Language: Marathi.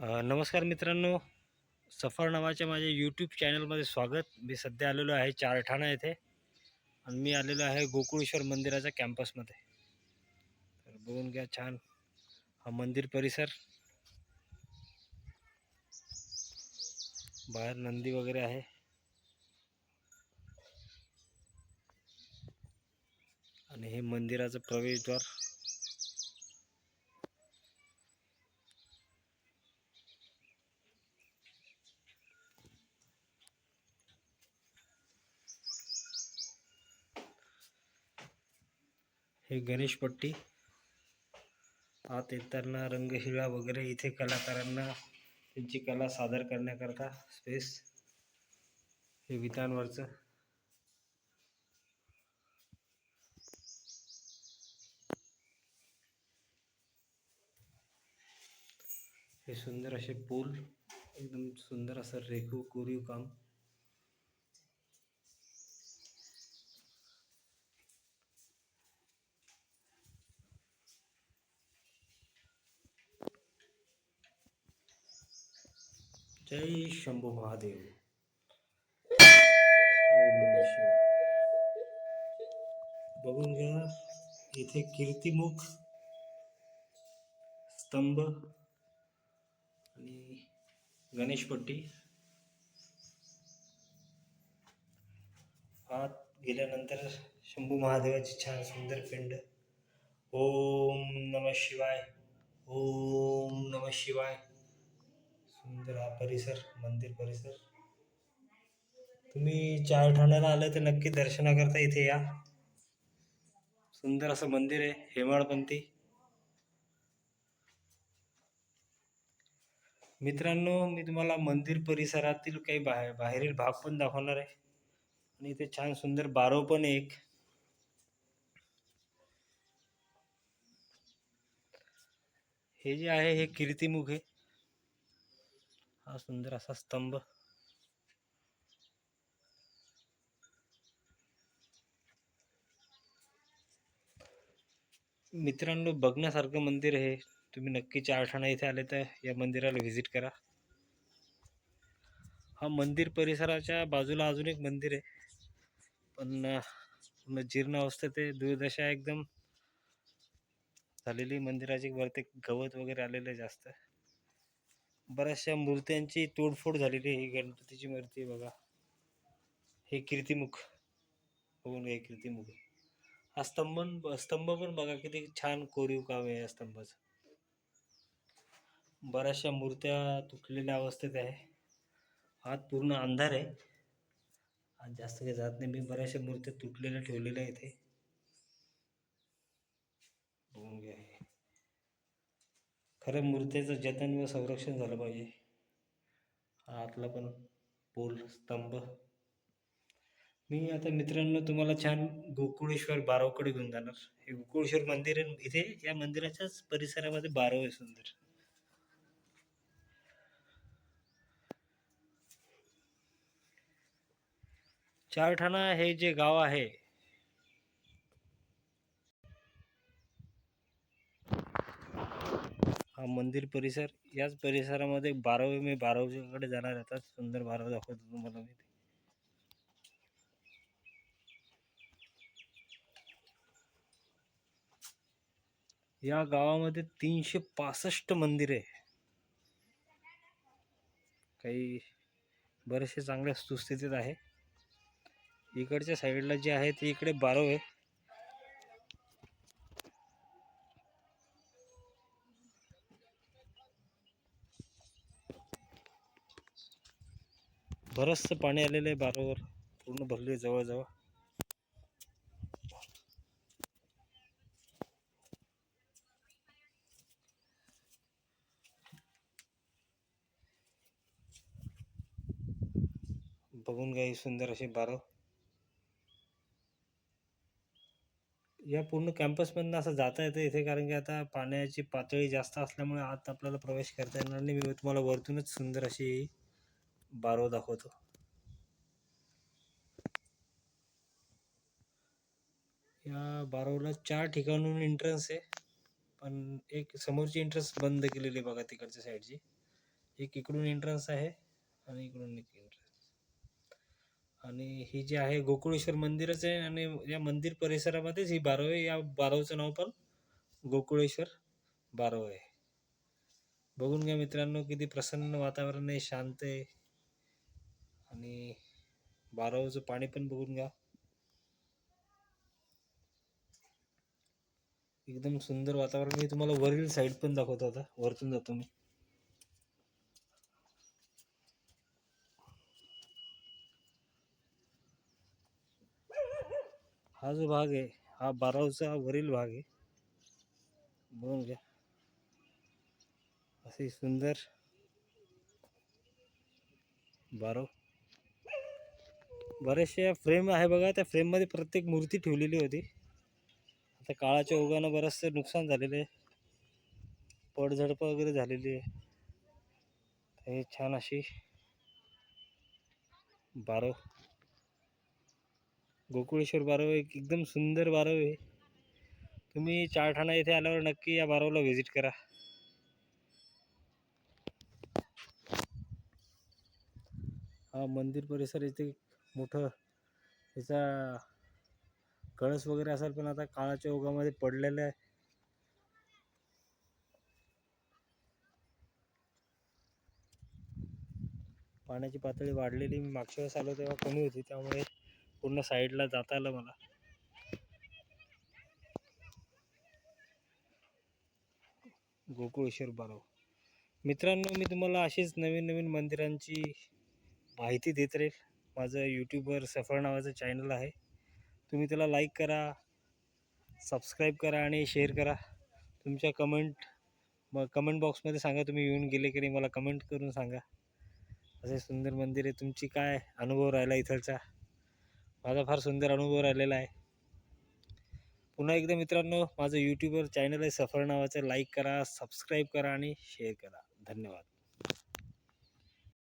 नमस्कार मित्रांनो. सफर नावाच्या माझ्या यूट्यूब चॅनलमध्ये स्वागत. मी सध्या आलेलो आहे चारठाणा येथे. आणि मी आलेलो आहे गोकुळेश्वर मंदिराच्या कॅम्पसमध्ये तर बघून घ्या छान हा मंदिर परिसर. बाहेर नंदी वगैरे आहे. आणि हे मंदिराचं प्रवेशद्वार. हे गणेशपट्टी आत येताना रंगशिळा वगैरे इथे कलाकारांना त्यांची कला सादर करण्याकरता स्पेस हे विटांवरचं. हे सुंदर असे पूल. एकदम सुंदर असं रेखू कोरीव काम. जय शंभू महादेव. नमः शिवाय. बघून घ्या इथे कीर्तिमुख स्तंभ आणि गणेशपट्टी आत गेल्यानंतर शंभू महादेवाची छान सुंदर पिंड. ओम नम शिवाय ओम नम शिवाय. सुंदर हा परिसर मंदिर परिसर. तुम्ही चार ठाण्याला आलं तर नक्की दर्शनाकरता इथे या. सुंदर असं मंदिर आहे हेमाळपंथी मित्रांनो मी तुम्हाला मंदिर परिसरातील काही बाहेर बाहेरील भाग पण दाखवणार आहे. आणि इथे छान सुंदर बारो पण एक. हे जे आहे हे कीर्तिमुख आहे. हा सुंदर असा स्तंभ. मित्रांनो बघण्यासारखं मंदिर आहे. तुम्ही नक्की चारठाणा इथे आले तर या मंदिराला व्हिजिट करा. हा मंदिर परिसराच्या बाजूला अजून एक मंदिर आहे. पण पूर्ण जीर्ण अवस्थेत आहे. दुर्दशा एकदम झालेली. मंदिराची वरती गवत वगैरे आलेलं आहे जास्त. बऱ्याचशा मूर्त्यांची तोडफोड झालेली आहे. ही गणपतीची मूर्ती आहे बघा. हे कीर्तिमुख. बघून घ्या कीर्तिमुख. हा स्तंभ स्तंभ पण बघा किती छान कोरीव काम आहे या स्तंभाचं. बऱ्याचशा मूर्त्या तुटलेल्या अवस्थेत आहे. आत पूर्ण अंधार आहे. आज जास्त काही जात नाही. मी बऱ्याचशा मूर्त्या तुटलेल्या ठेवलेल्या इथे बघून घ्या हे खरं मूर्तीचं जतन व संरक्षण झालं पाहिजे. आतला पण पोल स्तंभ. मी आता मित्रांनो तुम्हाला छान गोकुळेश्वर बारावकडे घेऊन जाणार. हे गोकुळेश्वर मंदिर आहे. इथे या मंदिराच्याच परिसरामध्ये बारव आहे सुंदर. चारठाणा हे जे गाव आहे हा मंदिर परिसर याच परिसरामध्ये बारावे मी बारावीकडे जाणार आता सुंदर बारव दाखवतो तुम्हाला मी. या गावामध्ये तीनशे पासष्ट मंदिर आहे. काही बरेचसे चांगल्या सुस्थितीत आहे. इकडच्या साईडला जे आहे ते इकडे बारव आहे. बरंचसं पाणी आलेलं आहे बारोवर. पूर्ण भरले जवळजवळ बघून घ्या ही सुंदर अशी बारव या पूर्ण कॅम्पसमधनं असं जाता येतं इथे कारण की आता पाण्याची पातळी जास्त असल्यामुळे आत आपल्याला प्रवेश करता येणार नाही. मी तुम्हाला वरतूनच सुंदर अशी बारव दाखवतो. या बारवला चार ठिकाणून एंट्रन्स आहे. पण एक समोरची एंट्रन्स बंद केलेली आहे बघा तिकडच्या साईडची एक इकडून एंट्रन्स आहे आणि इकडून एक एंट्रन्स आणि ही जी आहे गोकुळेश्वर मंदिरच आहे आणि या मंदिर परिसरामध्येच ही बारव आहे. या बारवचं नाव पण गोकुळेश्वर बारव आहे. बघून घ्या मित्रांनो किती प्रसन्न वातावरण आहे शांत आहे. आणि बारावचं पाणी पण बघून घ्या. एकदम सुंदर वातावरण मी तुम्हाला वरील साईड पण दाखवतो आता. वरतून जातो मी. हा जो भाग आहे हा बारावचा वरील भाग आहे. बघून घ्या. असे सुंदर बारव. बरेचशा फ्रेम आहे बघा त्या फ्रेममध्ये प्रत्येक मूर्ती ठेवलेली होती. आता काळाच्या ओघानं बरंचसं नुकसान झालेलं आहे. पडझडप वगैरे झालेली आहे. हे छान अशी बारव. गोकुळेश्वर बारव एक एकदम सुंदर बारव आहे. तुम्ही चारठाणा येथे आल्यावर नक्की या बारवला व्हिजिट करा. हा मंदिर परिसर इथे मोठं त्याचा कळस वगैरे असेल पण आता काळाच्या ओघामध्ये पडलेलं आहे. पाण्याची पातळी वाढलेली. मी मागच्या वेळेस आलो तेव्हा कमी होती त्यामुळे पूर्ण साईडला जाता आलं मला. गोकुळेश्वर बारव. मित्रांनो मी तुम्हाला अशीच नवीन नवीन मंदिरांची माहिती देत राहील. माझं यूट्यूबवर सफर नावाचं चॅनल आहे. तुम्ही त्याला लाईक करा सबस्क्राईब करा आणि शेअर करा. तुमच्या कमेंट मग कमेंट बॉक्समध्ये सांगा तुम्ही येऊन गेले की नाही मला कमेंट करून सांगा. असे सुंदर मंदिर आहे. तुमची काय अनुभव राहिला इथलचा? माझा फार सुंदर अनुभव राहिलेला आहे. पुन्हा एकदा मित्रांनो माझं यूट्यूबवर चॅनल आहे. सफर नावाचं लाईक करा सबस्क्राईब करा आणि शेअर करा. धन्यवाद.